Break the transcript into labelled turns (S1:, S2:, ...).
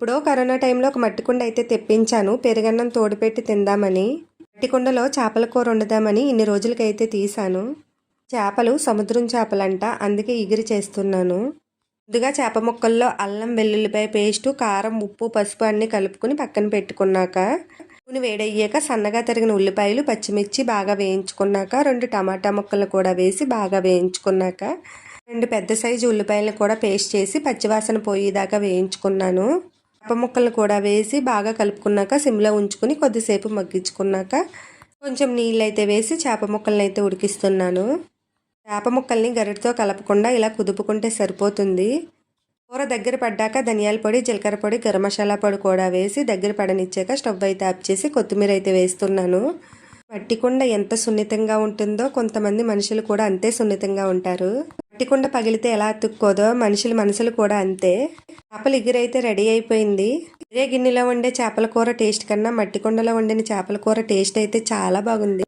S1: ఇప్పుడు కరోనా టైంలో ఒక మట్టి కుండ అయితే తెప్పించాను. పెరుగన్నం తోడుపెట్టి తిందామని మట్టి కుండలో చేపల కూర వండుదామని ఇన్ని రోజులకైతే తీశాను. చేపలు సముద్రం చేపలంట అందుకే ఎగిరి చేస్తున్నాను. ముందుగా చేప ముక్కల్లో అల్లం వెల్లుల్లిపాయ పేస్టు కారం ఉప్పు పసుపు అన్నీ కలుపుకుని పక్కన పెట్టుకున్నాక నూనె వేడయ్యాక సన్నగా తరిగిన ఉల్లిపాయలు పచ్చిమిర్చి బాగా వేయించుకున్నాక రెండు టమాటా ముక్కలు కూడా వేసి బాగా వేయించుకున్నాక రెండు పెద్ద సైజు ఉల్లిపాయలను కూడా పేస్ట్ చేసి పచ్చివాసన పోయేదాకా వేయించుకున్నాను. చేప ముక్కలు కూడా వేసి బాగా కలుపుకున్నాక సిమ్లో ఉంచుకుని కొద్దిసేపు మగ్గించుకున్నాక కొంచెం నీళ్ళు అయితే వేసి చేప ముక్కల్ని అయితే ఉడికిస్తున్నాను. చేప ముక్కల్ని గరిటతో కలపకుండా ఇలా కుదుపుకుంటే సరిపోతుంది. కూర దగ్గర పడ్డాక ధనియాల పొడి జీలకర్ర పొడి గరం మసాలా పొడి కూడా వేసి దగ్గర పడనిచ్చాక స్టవ్ అయితే ఆఫ్ చేసి కొత్తిమీర అయితే వేస్తున్నాను. మట్టి కుండ ఎంత సున్నితంగా ఉంటుందో కొంతమంది మనుషులు కూడా అంతే సున్నితంగా ఉంటారు. మట్టి కుండ పగిలితే ఎలా అతుక్కోదో మనుషుల మనసులు కూడా అంతే. చేపల ఇగురైతే రెడీ అయిపోయింది. ఇదే గిన్నెలో వండే చేపల కూర టేస్ట్ కన్నా మట్టి కుండలో వండిన చేపల కూర టేస్ట్ అయితే చాలా బాగుంది.